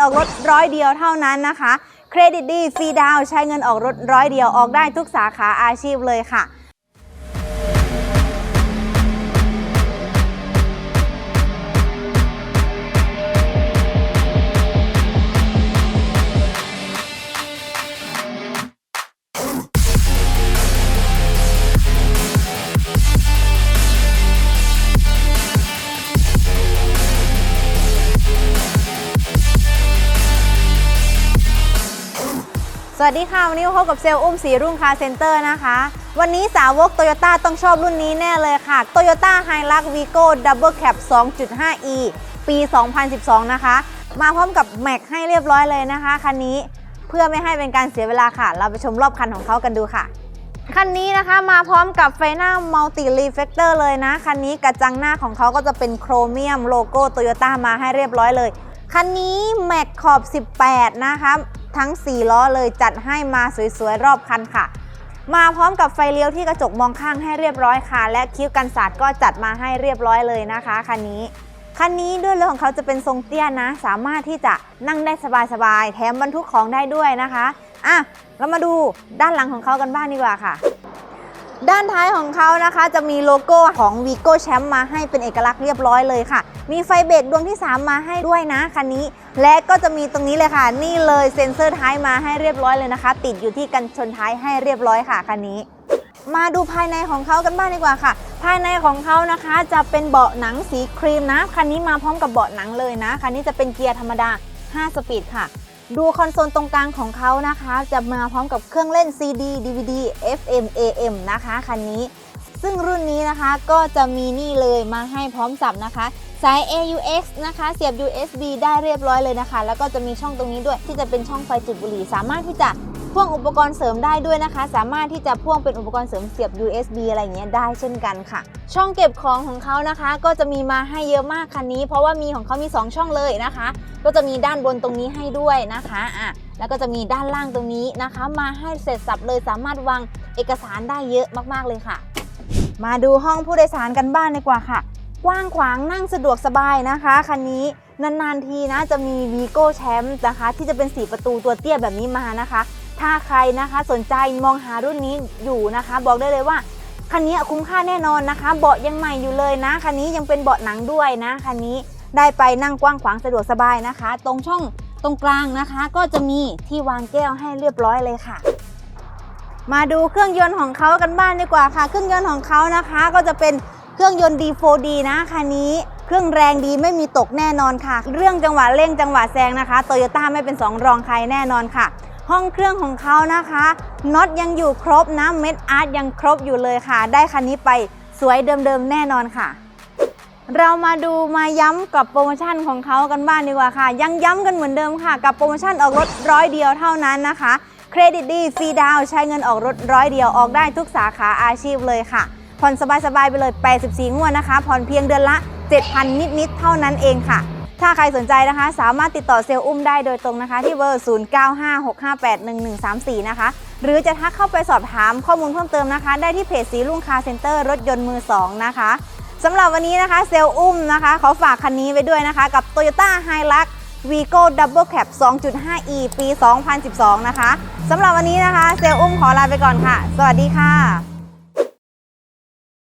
ออกรถร้อยเดียวเท่านั้นนะคะ เครดิตดีฟรีดาวใช้เงินออกรถร้อยเดียวออกได้ทุกสาขาอาชีพเลยค่ะ สวัสดีค่ะ วันนี้พบกับเซลล์อุ้มสีรุ่งคาร์เซ็นเตอร์นะคะ วันนี้สาวกโตโยต้าต้องชอบรุ่นนี้แน่เลยค่ะ Toyota Hilux Vigo Double Cab 2.5e ปี 2012 นะคะ มาพร้อมกับแม็กให้เรียบร้อยเลยนะคะ คันนี้เพื่อไม่ให้เป็นการเสียเวลาค่ะ เราไปชมรอบคันของเขากันดูค่ะ คันนี้นะคะมาพร้อมกับไฟหน้ามัลติรีเฟกเตอร์เลยนะ คันนี้กระจังหน้าของเขาก็จะเป็นโครเมียมโลโก้โตโยต้ามาให้เรียบร้อยเลย คันนี้แม็กขอบ 18 นะคะ ทั้ง 4 ล้อเลยจัดให้มาสวยๆ รอบคันค่ะ มาพร้อมกับไฟเลี้ยวที่กระจกมองข้างให้เรียบร้อยค่ะ และคิ้วกันสาดก็จัดมาให้เรียบร้อยเลยนะคะคันนี้คันนี้ด้วยเรื่องของเขาจะเป็นทรงเตี้ยนะ สามารถที่จะนั่งได้สบายๆแถมบรรทุกของได้ด้วยนะคะอะเรามาดูด้านหลังของเขากันบ้างดีกว่าค่ะ ด้านท้ายของเขานะคะจะมีโลโก้ของ Vigo Champ มาให้เป็นเอกลักษณ์เรียบร้อยเลยค่ะ มีไฟเบรกดวงที่ 3 มาให้ด้วยนะคันนี้ และก็จะมีตรงนี้เลยค่ะ นี่เลยเซ็นเซอร์ท้ายมาให้เรียบร้อยเลยนะคะ ติดอยู่ที่กันชนท้ายให้เรียบร้อยค่ะคันนี้ มาดูภายในของเขากันบ้างดีกว่าค่ะ ภายในของเขานะคะจะเป็นเบาะหนังสีครีมนะคันนี้มาพร้อมกับเบาะหนังเลยนะคันนี้จะเป็นเกียร์ธรรมดา 5 สปีดค่ะ ดูคอนโซลตรงกลางของเขานะคะ จะมาพร้อมกับเครื่องเล่น CD DVD FM AM นะคะคันนี้ ซึ่งรุ่นนี้นะคะก็จะมีนี่เลยมาให้พร้อมสับนะคะสาย AUX นะคะ เสียบ USB ได้เรียบร้อยเลยนะคะ แล้วก็จะมีช่องตรงนี้ด้วยที่จะเป็นช่องไฟจุดบุหรี่ สามารถที่จะ พ่วงอุปกรณ์เสริมได้ด้วยนะคะ สามารถที่จะพ่วงเป็นอุปกรณ์เสริมเสียบ USB อะไรอย่างเงี้ยได้เช่นกันค่ะ ช่องเก็บของของเขานะคะ ก็จะมีมาให้เยอะมากคันนี้ เพราะว่ามีของเขามี 2 ช่องเลยนะคะ ก็จะมีด้านบนตรงนี้ให้ด้วยนะคะอะแล้วก็จะมีด้านล่างตรงนี้นะคะ มาให้เสร็จสับเลยสามารถวางเอกสารได้เยอะมากๆเลยค่ะ มาดูห้องผู้โดยสารกันบ้างดีกว่าค่ะกว้างขวางนั่งสะดวกสบายนะคะคันนี้นานๆทีนะจะมี Vigo Champ นะคะ ที่จะเป็น4ประตูตัวเตี้ยแบบนี้มานะคะ ถ้าใครนะคะสนใจมองหารุ่นนี้อยู่นะคะ บอกได้เลยว่าคันนี้คุ้มค่าแน่นอนนะคะ เบาะยังใหม่อยู่เลยนะคันนี้ยังเป็นเบาะหนังด้วยนะคันนี้ได้ไปนั่งกว้างขวางสะดวกสบายนะคะ ตรงช่องตรงกลางนะคะ ก็จะมีที่วางแก้วให้เรียบร้อยเลยค่ะ มาดูเครื่องยนต์ของเขากันบ้างดีกว่าค่ะ เครื่องยนต์ของเขานะคะ ก็จะเป็นเครื่องยนต์ D4D นะคันนี้ เครื่องแรงดีไม่มีตกแน่นอนค่ะ เรื่องจังหวะเร่งจังหวะแซงนะคะโตโยต้าไม่เป็นสองรองใครแน่นอนค่ะ ห้องเครื่องของเขานะคะน็อตยังอยู่ครบนะเม็ดอาร์ตยังครบอยู่เลยค่ะ ได้คันนี้ไปสวยเดิมๆแน่นอนค่ะเรามาดูมาย้ำกับโปรโมชั่นของเขากันบ้างดีกว่าค่ะ ยังย้ำกันเหมือนเดิมค่ะ กับโปรโมชั่นออกรถร้อยเดียวเท่านั้นนะคะ เครดิตดีฟรีดาวน์ใช้เงินออกรถร้อยเดียวออกได้ทุกสาขาอาชีพเลยค่ะผ่อนสบายๆไปเลย 84 งวดนะคะผ่อนเพียงเดือนละ 7,000 นิด ๆ เท่านั้นเองค่ะ ถ้าใครสนใจนะคะ สามารถติดต่อเซลล์อุ้มได้โดยตรงนะคะ ที่เบอร์ 0956581134 นะคะ หรือจะทักเข้าไปสอบถามข้อมูลเพิ่มเติมนะคะ ได้ที่เพจสีลุงคารเซ็นเตอร์รถยนต์มือ 2 นะคะสำหรับวันนี้นะคะเซลล์อุ้มนะคะขอฝากคันนี้ไว้ด้วยนะคะ กับ Toyota Hilux Vigo Double Cab 2.5e ปี 2012 นะคะสำหรับวันนี้นะคะ เซลล์อุ้มขอลาไปก่อนค่ะ สวัสดีค่ะ